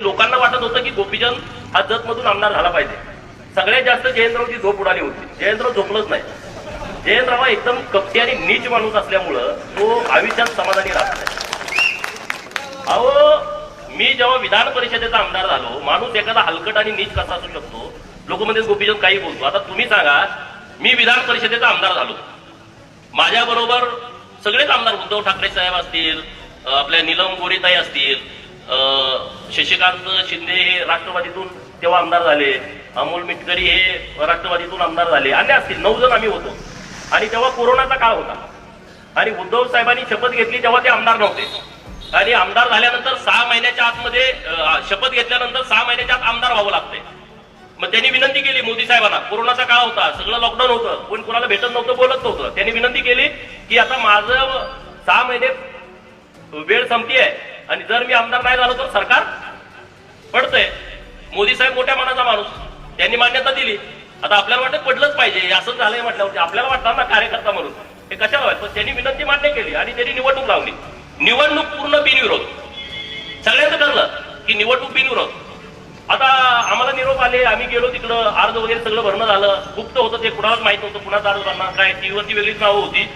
लोकांना वाटत होतं की गोपीचंद हा जत मधून आमदार झाला पाहिजे. सगळ्यात जास्त जयंतरावची झोप उडाली होती. जयंतराव झोपलंच नाही. जयंतराव हा एकदम कपटी आणि नीच माणूस असल्यामुळं तो आयुष्यात समाधानी राहत नाही. अहो मी जेव्हा विधान परिषदेचा आमदार झालो माणूस एखादा हलकट आणि नीच कसा असू शकतो? लोक म्हणजे गोपीचंद काही बोलतो. आता तुम्ही सांगा मी विधान परिषदेचा आमदार झालो. माझ्या बरोबर सगळेच आमदार उद्धव ठाकरे साहेब असतील आपल्या नीलम गोरीताई असतील शशिकांत शिंदे हे राष्ट्रवादीतून तेव्हा आमदार झाले. अमोल मिटकरी हे राष्ट्रवादीतून आमदार झाले. अन्य असतील नऊ जण आम्ही होतो. आणि तेव्हा कोरोनाचा काळ होता. आणि उद्धव साहेबांनी शपथ घेतली तेव्हा ते आमदार नव्हते. आणि आमदार झाल्यानंतर सहा महिन्याच्या आतमध्ये शपथ घेतल्यानंतर सहा महिन्याच्या आत आमदार व्हावं लागते मग त्यांनी विनंती केली मोदी साहेबांना. कोरोनाचा काळ होता. सगळं लॉकडाऊन होतं. कोण कोणाला भेटत नव्हतं बोलत नव्हतं. त्यांनी विनंती केली की आता माझं सहा महिने वेळ संपती आहे. आणि जर मी आमदार नाही झालो तर सरकार पडतंय. मोदी साहेब मोठ्या मनाचा माणूस. त्यांनी मान्यता दिली. आता आपल्याला वाटत पडलंच पाहिजे. असं असंच झालंय म्हटल्यावरती आपल्याला वाटतं ना कार्यकर्ता म्हणून. हे कशाला व्हायचं पण त्यांनी विनंती मान्य केली आणि त्यांनी निवडणूक लावली. निवडणूक पूर्ण बिनविरोध. सगळ्यांचं ठरलं की निवडणूक बिनविरोध. आता आम्हाला निरोप आले. आम्ही गेलो तिकडं. अर्ज वगैरे सगळं भरणं झालं. गुप्त होतं ते कुणालाच माहीत नव्हतं. कुणाचा अर्ज भरणार काय? टीव्हीवरती वेगळीच नावं होती.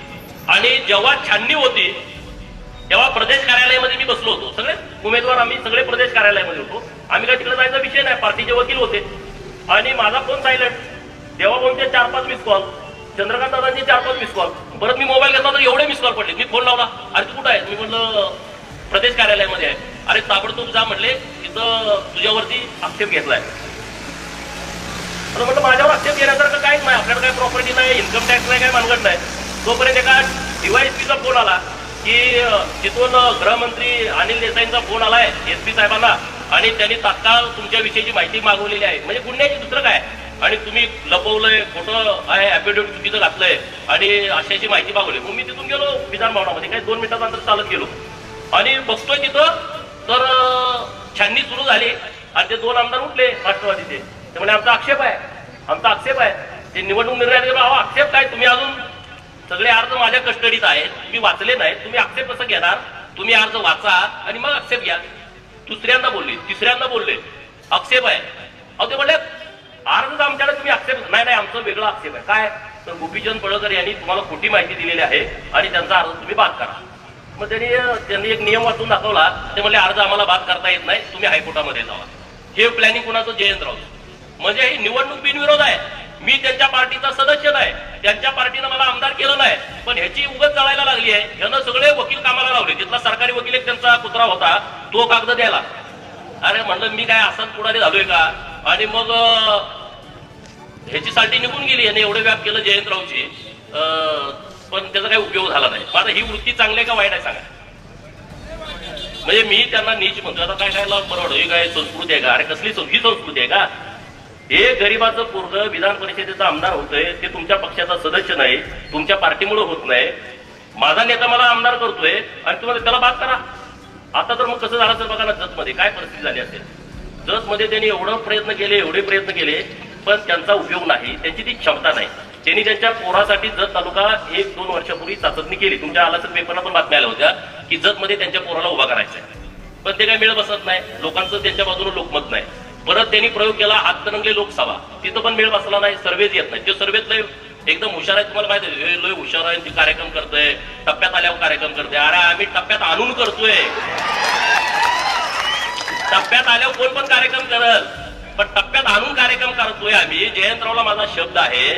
आणि जेव्हा छाननी होती तेव्हा प्रदेश कार्यालयामध्ये मी बसलो होतो. सगळे उमेदवार आम्ही सगळे प्रदेश कार्यालयामध्ये होतो. आम्ही काय तिकडे जायचा विषय नाही पार्टीचे वकील होते. आणि माझा फोन सायलंट तेव्हा फोनचे चार पाच मिस कॉल चंद्रकांत दादांचे चार पाच मिस कॉल परत मी मोबाईल घेतला तर एवढे मिस कॉल पडले. मी फोन लावला अरे तू कुठं आहे मी म्हटलं प्रदेश कार्यालयामध्ये आहे. अरे ताबडतोब जा म्हटले तिथं तुझ्यावरती आक्षेप घेतलाय. म्हटलं माझ्यावर आक्षेप घेण्यासारखं काय नाही आपल्याकडे काही प्रॉपर्टी नाही इन्कम टॅक्स नाही काही मानगड नाही तोपर्यंत एका डीवायएसपीचा फोन आला की अं, तिथून गृहमंत्री अनिल देसाईंचा फोन आलाय एस पी साहेबांना आणि त्यांनी तात्काळ तुमच्याविषयीची माहिती मागवलेली आहे. म्हणजे गुन्ह्याची दुसरं काय? आणि तुम्ही लपवलंय खोटं आहे ऍफिडेव्हिट चुकीचं घातलंय आणि अशाची माहिती मागवली. मग मी तिथून गेलो विधान भवनामध्ये. काही दोन मिनिटाचा अंतर चालत गेलो. आणि बघतोय तिथं तर छाननी सुरू झाली. आणि ते दोन आमदार उठले राष्ट्रवादीचे. ते म्हणजे आमचा आक्षेप आहे. आमचा आक्षेप आहे. ते निवडणूक निर्णय गेलो अहो आक्षेप काय? तुम्ही अजून सगळे अर्ज माझ्या कस्टडीत आहेत. मी वाचले नाहीत. तुम्ही आक्षेप कसं घेणार? तुम्ही अर्ज वाचा आणि मग आक्षेप घ्या. दुसऱ्यांदा बोलले. तिसऱ्यांदा बोलले. आक्षेप आहे. अहो ते म्हणले अर्ज आमच्याकडे तुम्ही आक्षेप नाही नाही आमचं वेगळं आक्षेप आहे. काय? तर गोपीचंद पळकर यांनी तुम्हाला खोटी माहिती दिलेली आहे आणि त्यांचा अर्ज तुम्ही बाद करा. मग त्यांनी त्यांनी एक नियम वाचून दाखवला. ते म्हणले अर्ज आम्हाला बाद करता येत नाही. तुम्ही हायकोर्टामध्ये जावा. हे प्लॅनिंग कुणाचं? जयंतराव म्हणजे ही निवडणूक बिनविरोध आहे. मी त्यांच्या पार्टीचा सदस्य नाही. त्यांच्या पार्टीनं मला आमदार केलं नाही. पण ह्याची उगत जळायला लागली आहे. ह्यानं सगळे वकील कामाला लावले. तिथला सरकारी वकील एक त्यांचा कुत्रा होता तो कागद द्यायला. अरे म्हणलं मी काय असाच पुढारी झालोय का? आणि मग ह्याची साठी निघून गेली. याने एवढे व्याप केलं जयंतरावची अं, पण त्याचा काही उपयोग झाला नाही. माझा ही वृत्ती चांगली आहे का वाईट आहे सांगा? म्हणजे मी त्यांना नीच म्हणतो आता काय काय परवड ही काय संस्कृती आहे का? अरे कसली ही संस्कृती आहे का? हे गरीबाचं पूर्ण विधान परिषदेचा आमदार होतोय ते तुमच्या पक्षाचा सदस्य नाही तुमच्या पार्टीमुळे होत नाही. माझा नेता मला आमदार करतोय आणि तुम्हाला त्याला बात करा. आता तर मग कसं झालं तर बघा ना जतमध्ये काय परिस्थिती झाली असेल. जतमध्ये त्यांनी एवढं प्रयत्न केले एवढे प्रयत्न केले पण त्यांचा उपयोग नाही त्यांची ती क्षमता नाही. त्यांनी त्यांच्या पोरासाठी जत तालुका एक दोन वर्षापूर्वी चाचणी केली. तुमच्या आला तर पेपरला पण बातम्या आल्या होत्या की जतमध्ये त्यांच्या पोराला उभा करायचा आहे पण ते काय मिळत बसत नाही लोकांचं त्यांच्या बाजूने लोकमत नाही. परत त्यांनी प्रयोग केला हातकणंगले लोकसभा. तिथं पण मेळ बसला नाही सर्वेच येत नाही. ते सर्वेत लय एकदम हुशार आहे तुम्हाला माहिती आहे लय हुशार आहे ते कार्यक्रम करतोय टप्प्यात आल्यावर कार्यक्रम करते अरे आम्ही टप्प्यात आणून करतोय. टप्प्यात आल्यावर कोण पण कार्यक्रम करल. पण टप्प्यात आणून कार्यक्रम करतोय आम्ही. जयंतरावला माझा शब्द आहे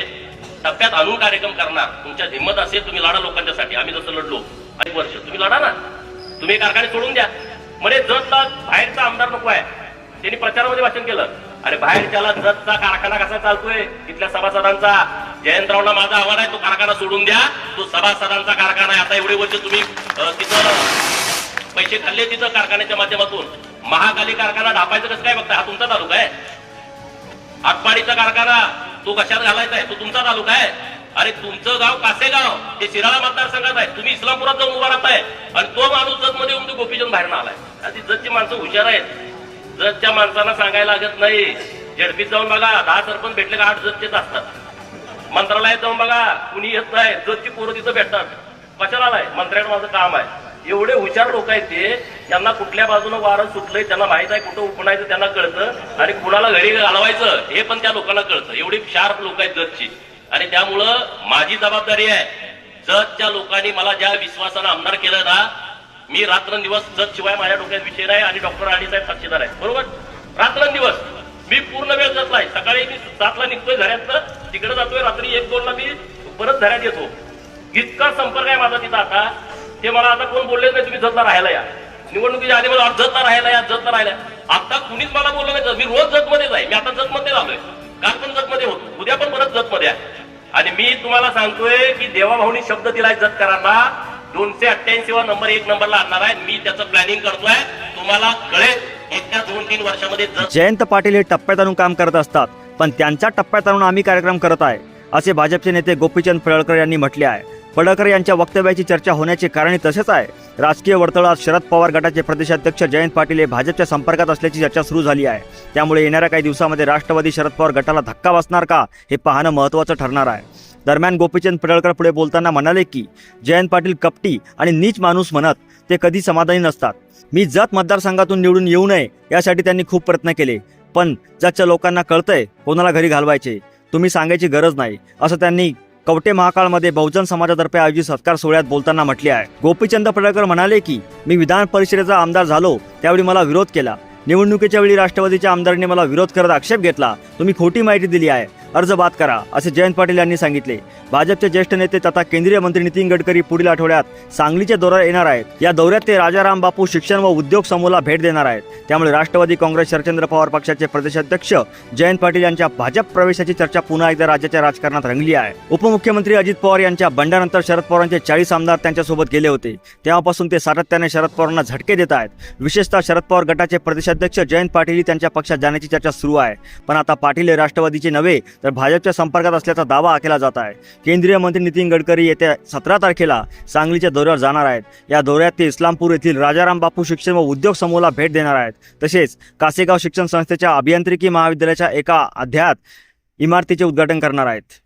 टप्प्यात आणून कार्यक्रम करणार. तुमच्या हिंमत असेल तुम्ही लढा लोकांच्यासाठी. आम्ही जसं लढलो. अनेक वर्ष तुम्ही लढा ना. तुम्ही कारखाने सोडून द्या. म्हणजे जर बाहेरचा आमदार नको आहे. त्यांनी प्रचारामध्ये भाषण केलं. अरे बाहेरच्याला जतचा कारखाना कसा चालतोय? तिथल्या सभासदांचा. जयंतरावला माझा आव्हान आहे तो कारखाना सोडून द्या. तो सभासदांचा कारखाना आहे. आता एवढे वर्ष तुम्ही तिथं पैसे खाल्ले तिथं कारखान्याच्या माध्यमातून. महाकाली कारखाना ढापायचं कसं काय बघताय हा तुमचा तालुका आहे. आटपाडीचा कारखाना तो कशात घालायचा आहे? तो तुमचा तालुका आहे. अरे तुमचं गाव कासेगाव ते शिराळा मतदारसंघात आहे. तुम्ही इस्लामपुरात जाऊन उभा राहताय. आणि तो माणूस जत मध्ये येऊन तो गोपीजन बाहेर आलाय. आधी जतची माणसं हुशार आहेत. जतच्या माणसांना सांगायला लागत नाही. झडपीत जाऊन बघा दहा सरपंच भेटले का आठ जतचेच असतात. मंत्रालयात जाऊन बघा कुणी येत नाही जतची पोरं तिथं भेटतात. कशाला आलाय मंत्र्याकडे माझं काम आहे. एवढे हुशार लोक आहेत ते त्यांना कुठल्या बाजूनं वारं सुटलंय त्यांना माहीत आहे कुठं उपणायचं त्यांना कळतं. आणि कुणाला घरी घालवायचं हे पण त्या लोकांना कळतं. एवढी शार्प लोक आहेत जजची. आणि त्यामुळं माझी जबाबदारी आहे जजच्या लोकांनी मला ज्या विश्वासानं आमदार केलं ना मी रात्रंदिवस जत शिवाय माझ्या डोक्यात विषय नाही आणि डॉक्टर राणी साहेब साक्षीदार आहेत. बरोबर? रात्रंदिवस. मी पूर्ण वेळ जतला आहे. सकाळी मी सातला निघतोय झऱ्यातनं तिकडे जातोय रात्री एक दोनला मी परत झऱ्यात येतो. इतका संपर्क आहे माझा तिथं आता. ते मला आता कोण बोलले नाही तुम्ही जतला राहायला या. निवडणुकीच्या आधी मला जतला राहायला या जतला राहायला आता कुणीच मला बोललं नाही मी रोज जतमध्येच आहे. मी आता जतमध्ये आलोय काल पण जतमध्ये होतो. उद्या पण परत जतमध्ये आहे. आणि मी तुम्हाला सांगतोय की देवाभाऊनी शब्द दिलाय जतकरांना. दोनशे अठ्ठ्याऐंशी वा नंबर एक नंबरला आणणार आहे. मी त्याचं प्लॅनिंग करतोय. तुम्हाला कळेल येत्या दोन तीन वर्षामध्ये जयंत पाटील हे टप्प्यात आणून काम करत असतात पण त्यांच्या टप्प्यात आणून आम्ही कार्यक्रम करत आहे असे भाजपचे नेते गोपीचंद फळकर यांनी म्हटले आहे. फळकर यांच्या वक्तव्याची चर्चा होण्याचे कारण तसेच आहे. राजकीय वर्तुळात शरद पवार गटाचे प्रदेशाध्यक्ष जयंत पाटील हे भाजपच्या संपर्कात असल्याची चर्चा सुरू झाली आहे. त्यामुळे येणाऱ्या काही दिवसामध्ये राष्ट्रवादी शरद पवार गटाला धक्का बसणार का हे पाहणं महत्त्वाचं ठरणार आहे. दरम्यान गोपीचंद पडळकर पुढे बोलताना म्हणाले की जयंत पाटील कपटी आणि नीच माणूस म्हणत ते कधी समाधानी नसतात. मी जत मतदारसंघातून निवडून येऊ नये यासाठी त्यांनी खूप प्रयत्न केले. पण जतच्या लोकांना कळतंय कोणाला घरी घालवायचे तुम्ही सांगायची गरज नाही असं त्यांनी कवटे महाकाळमध्ये बहुजन समाजातर्फे आयोजित सत्कार सोहळ्यात बोलताना म्हटले आहे. गोपीचंद पडळकर म्हणाले की मी विधान परिषदेचा आमदार झालो त्यावेळी मला विरोध केला. निवडणुकीच्या वेळी राष्ट्रवादीच्या आमदारांनी मला विरोध करत आक्षेप घेतला. तुम्ही खोटी माहिती दिली आहे. अर्ज बाद करा असे जयंत पाटील यांनी सांगितले. भाजपचे ज्येष्ठ नेते तथा केंद्रीय मंत्री नितीन गडकरी पुढील आठवड्यात सांगलीच्या दौऱ्यात येणार आहेत. या दौऱ्यात ते राजाराम बापू शिक्षण व उद्योग समूहाला भेट देणार आहेत. त्यामुळे राष्ट्रवादी काँग्रेस शरचंद्र पवार पक्षाचे प्रदेशाध्यक्ष जयंत पाटील यांच्या भाजप प्रवेशाची चर्चा पुन्हा एकदा राज्याच्या राजकारणात रंगली आहे. उपमुख्यमंत्री अजित पवार यांच्या बंडानंतर शरद पवारांचे चाळीस आमदार त्यांच्यासोबत गेले होते. तेव्हापासून ते सातत्याने शरद पवारांना झटके देत आहेत. विशेषतः शरद पवार गटाचे प्रदेशाध्यक्ष जयंत पाटील त्यांच्या पक्षात जाण्याची चर्चा सुरू आहे. पण आता पाटील हे राष्ट्रवादीचे नव्हे तर भाजपच्या संपर्कात असल्याचा दावा केला जात आहे. केंद्रीय मंत्री नितीन गडकरी येत्या सतरा तारखेला सांगलीच्या दौऱ्यावर जाणार आहेत. या दौऱ्यात ते इस्लामपूर येथील राजाराम बापू शिक्षण व उद्योग समूहाला भेट देणार आहेत. तसेच कासेगाव शिक्षण संस्थेच्या अभियांत्रिकी महाविद्यालयाच्या एका अध्यात इमारतीचे उद्घाटन करणार आहेत.